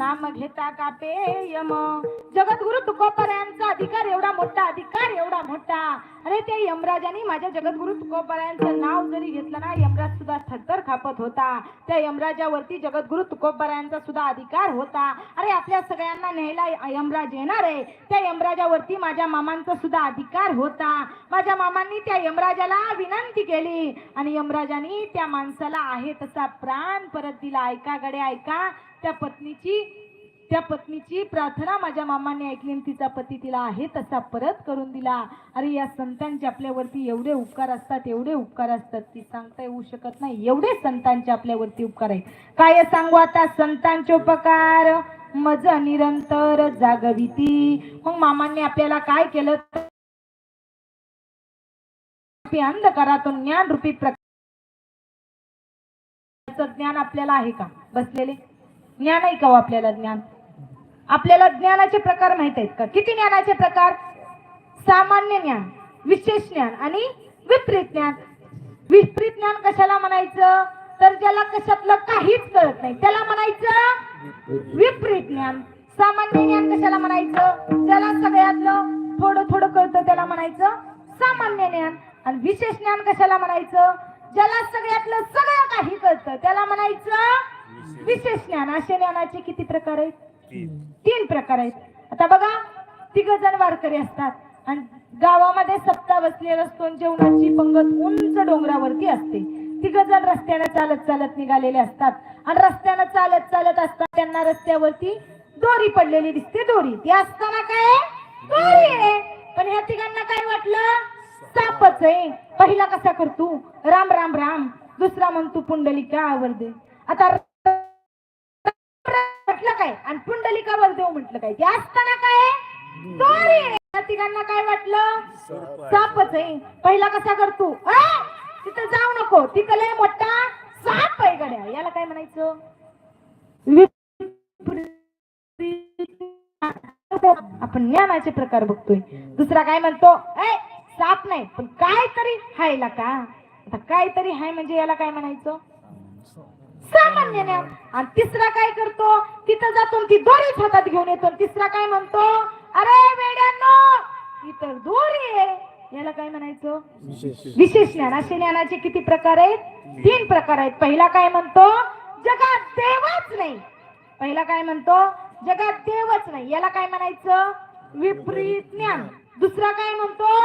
नाम घेता का पेयम? जगद्गुरु तुकोपर्यांचा अधिकार एवढा मोठा अधिकार एवढा मोठा. अरे त्या यमराजाने माझ्या जगद्गुरु तुकोबरायांचं नाव जरी घेतलं ना यमराज सुद्धा थरथर खापत होता. त्या यमराजावरती जगद्गुरु तुकोपर्यांचा सुद्धा अधिकार होता. अरे आपल्या सगळ्यांना न्यायला यमराज येणार आहे. त्या यमराजावरती माझ्या मामांचा सुद्धा अधिकार होता. माझ्या मामांनी त्या यमराजाला विनंती केली. आणि यमराजाने त्या माणसाला आहे तसा प्राण परत दिला. ऐका गडे ऐका. त्या पत्नीची त्या पत्नीची प्रार्थना माझ्या मामाने ऐकली आणि तिचा पती तिला आहे तसा परत करून दिला. अरे या संतांचे आपल्यावरती एवढे उपकार असतात एवढे उपकार असतात ती सांगता येऊ शकत नाही. एवढे संतांचे आपल्यावरती उपकार आहेत. काय सांगू आता? संतांचे उपकार. मज निरंतर जागविती. मग मामांनी आपल्याला काय केलं? अंधकारातून ज्ञान रूपी प्रकाशाचं ज्ञान आपल्याला आहे का? बसलेले? ज्ञान आहे का हो आपल्याला ज्ञान? आपल्याला ज्ञानाचे प्रकार माहीत आहेत का? किती ज्ञानाचे प्रकार? सामान्य ज्ञान विशेष ज्ञान आणि विपरीत ज्ञान. विपरीत ज्ञान कशाला म्हणायचं? तर ज्याला कशातलं काहीच कळत नाही. त्याला म्हणायचं विपरीत ज्ञान. सामान्य ज्ञान कशाला म्हणायचं? ज्याला सगळ्यातलं थोडं थोडं कळतं त्याला म्हणायचं सामान्य ज्ञान. आणि विशेष ज्ञान कशाला म्हणायचं? ज्याला सगळ्यातलं सगळं काही कळतं त्याला म्हणायचं विशेष ज्ञान. असे ज्ञानाचे किती प्रकार आहेत? तीन प्रकार आहेत. आता बघा तिघ जण वारकरी असतात आणि गावामध्ये सप्ता बसलेला असतो जेवणाची पंगत उंच डोंगरावरती असते. तिघ जण रस्त्याने चालत चालत निघालेले असतात आणि रस्त्यानं चालत चालत असतात त्यांना रस्त्यावरती दोरी पडलेली दिसते दोरी. ती असताना काय दोरी आहे. पण ह्या तिघांना काय वाटलं? सापच आहे. पहिला कसा करतो? राम राम राम. दुसरा म्हणतो पुंडलिका आवर्दे. आता काय? आणि पुंडलिकावर देव म्हटलं काय? ते असताना काय? तिघांना काय वाटलं? सापच आहे. पहिला कसा करतो? तिथं जाऊ नको. तिथं लय मोठा साप आहे गड्या. याला काय म्हणायचं? आपण ज्ञानाचे प्रकार बघतोय. दुसरा काय म्हणतो? ए साप नाही. पण काय तरी हायला का? आता काय तरी हाय म्हणजे याला काय म्हणायचं? सामान्य ज्ञान आणि तिसरा काय करतो? तिथं जातो ती दोरीच हातात घेऊन येतो तिसरा काय म्हणतो? अरे वेड्यांनो ही तर दोरी आहे. याला काय म्हणायचं? विशेष ज्ञान. असे ज्ञानाचे किती प्रकार आहेत? तीन प्रकार आहेत. पहिला काय म्हणतो? जगात देवच नाही. पहिला काय म्हणतो? जगात देवच नाही. याला काय म्हणायचं? विपरीत ज्ञान. दुसरा काय म्हणतो?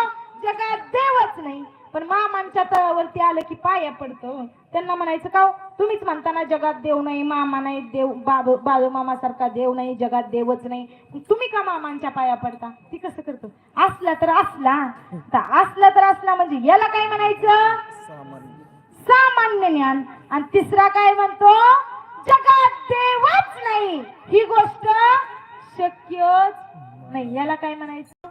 जगात देवच नाही. पण मामांच्या तळावरती आलं की पाया पडतो. त्यांना म्हणायचं का हो? तुम्हीच म्हणताना जगात देव नाही मामा नाही देव बाबू बाळू मामा सारखा देव नाही जगात देवच नाही. तुम्ही का मामांच्या पाया पडता? ती कसं करतो? असला तर असला. तर असला तर असला म्हणजे याला काय म्हणायचं? सामान्य ज्ञान. आणि तिसरा काय म्हणतो? जगात देवच नाही. ही गोष्ट शक्यच नाही. याला काय म्हणायचं?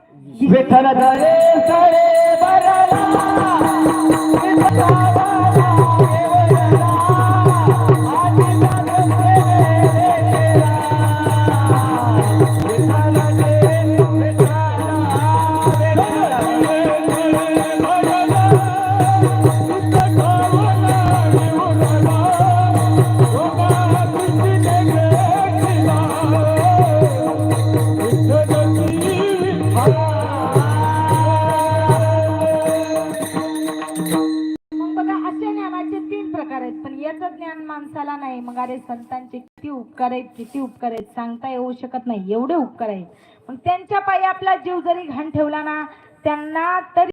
माणसाला नाही. मग अरे संतांचे किती उपकार आहेत किती उपकार आहेत. सांगता येऊ शकत नाही. एवढे उपकार आहेत. मग त्यांच्या पायी आपला जीव जरी घाण ठेवला ना त्यांना तरी